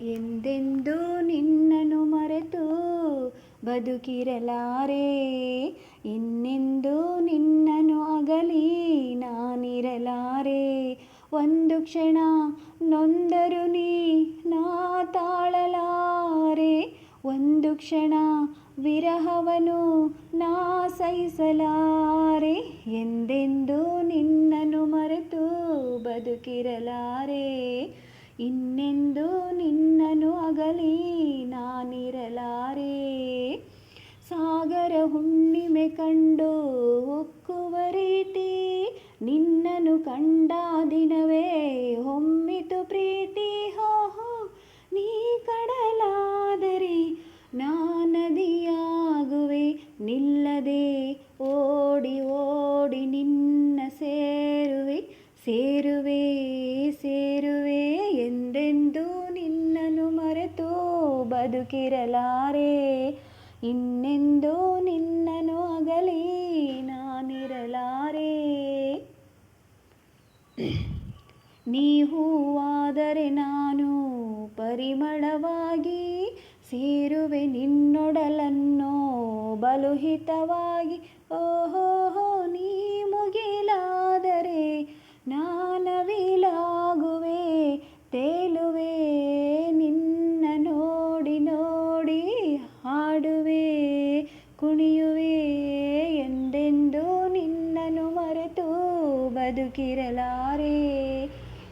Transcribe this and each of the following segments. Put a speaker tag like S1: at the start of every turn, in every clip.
S1: ಎಂದೆಂದೂ ನಿನ್ನನ್ನು ಮರೆತು ಬದುಕಿರಲಾರೆ? ಇನ್ನೆಂದೂ ನಿನ್ನನ್ನು ಅಗಲಿ ನಾನಿರಲಾರೆ? ಒಂದು ಕ್ಷಣ ನೊಂದರು ನೀ ನಾ ತಾಳಲಾರೆ? ಒಂದು ಕ್ಷಣ ವಿರಹವನು ನಾ ಸಹಿಸಲಾರೆ? ಎಂದೆಂದೂ ನಿನ್ನನ್ನು ಮರೆತು ಬದುಕಿರಲಾರೆ? ಇನ್ನೆಂದೂ ನಿನ್ನನು ಅಗಲಿ ನಾನಿರಲಾರೆ? ಸಾಗರ ಹುಣ್ಣಿಮೆ ಕಂಡು ಉಕ್ಕುವ ರೀತಿ ನಿನ್ನನು ಕಂಡ ದಿನವೇ ಹೊಮ್ಮಿತು ಪ್ರೀತಿ. ಹೋ ಹೋ ನೀ ಕಡಲಾದರೆ ನಾ ನದಿಯಾಗುವೆ, ನಿಲ್ಲದೆ ಓಡಿ ಓಡಿ ನಿನ್ನ ಸೇರುವೆ ಸೇರುವೆ ಸೇರುವೆ. ಎಂದೆಂದೂ ನಿನ್ನನು ಮರೆತು ಬದುಕಿರಲಾರೆ. ಇನ್ನೆಂದೂ ನಿನ್ನನು ಅಗಲಿ ನಾನಿರಲಾರೆ. ನೀ ಹೂವಾದರೆ ನಾನು ಪರಿಮಳವಾಗಿ ಸೇರುವೆ ನಿನ್ನೊಡಲನ್ನೋ ಬಲುಹಿತವಾಗಿ. ಓಹೋ ಬದುಕಿರಲಾರೆ?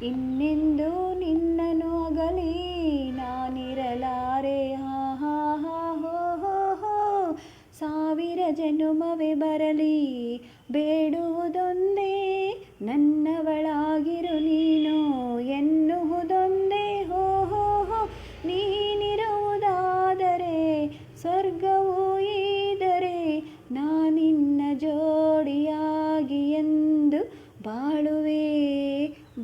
S1: ಇನ್ನೆಂದೂ ನಿನ್ನನ್ನು ಅಗಲಿ ನಾನಿರಲಾರೆ? ಹಾ ಹಾ ಹಾ, ಹೋ ಹೋ ಹೋ, ಸಾವಿರ ಜನುಮವೇ ಬರಲಿ, ಬೇಡುವುದೊಂದೇ ನನ್ನವಳಾಗಿರು ನೀನು ಎನ್ನುವುದೊಂದೇ? ಹೋ ಹೋ ಹೋ, ನೀನಿರುವುದಾದರೆ, ಸ್ವರ್ಗವೂ ಇದರೆ ನಾನಿನ್ನ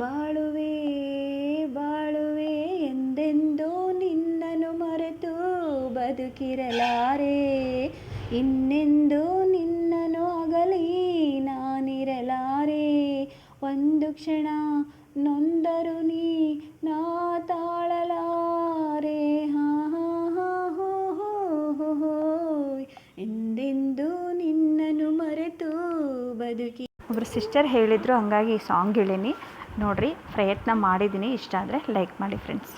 S1: ಬಾಳುವೆ ಬಾಳುವೆ ಎಂದೆಂದೂ ನಿನ್ನನ್ನು ಮರೆತು ಬದುಕಿರಲಾರೆ. ಇನ್ನೆಂದೂ ನಿನ್ನನ್ನು ಅಗಲಿ ನಾನಿರಲಾರೆ. ಒಂದು ಕ್ಷಣ ನೊಂದರು ನೀ ನಾ ತಾಳಲಾರೆ. ಹಾ ಹಾ ಹಾ, ಹೋ ಹೋ ಎಂದೆಂದೂ ನಿನ್ನನ್ನು ಮರೆತು ಬದುಕಿ
S2: ಒಬ್ಬರು ಸಿಸ್ಟರ್ ಹೇಳಿದರು, ಹಂಗಾಗಿ ಈ ಸಾಂಗ್ ಹೇಳೀನಿ. ನೋಡಿರಿ ಪ್ರಯತ್ನ ಮಾಡಿದ್ದೀನಿ ಇಷ್ಟ ಆದರೆ ಲೈಕ್ ಮಾಡಿ ಫ್ರೆಂಡ್ಸ್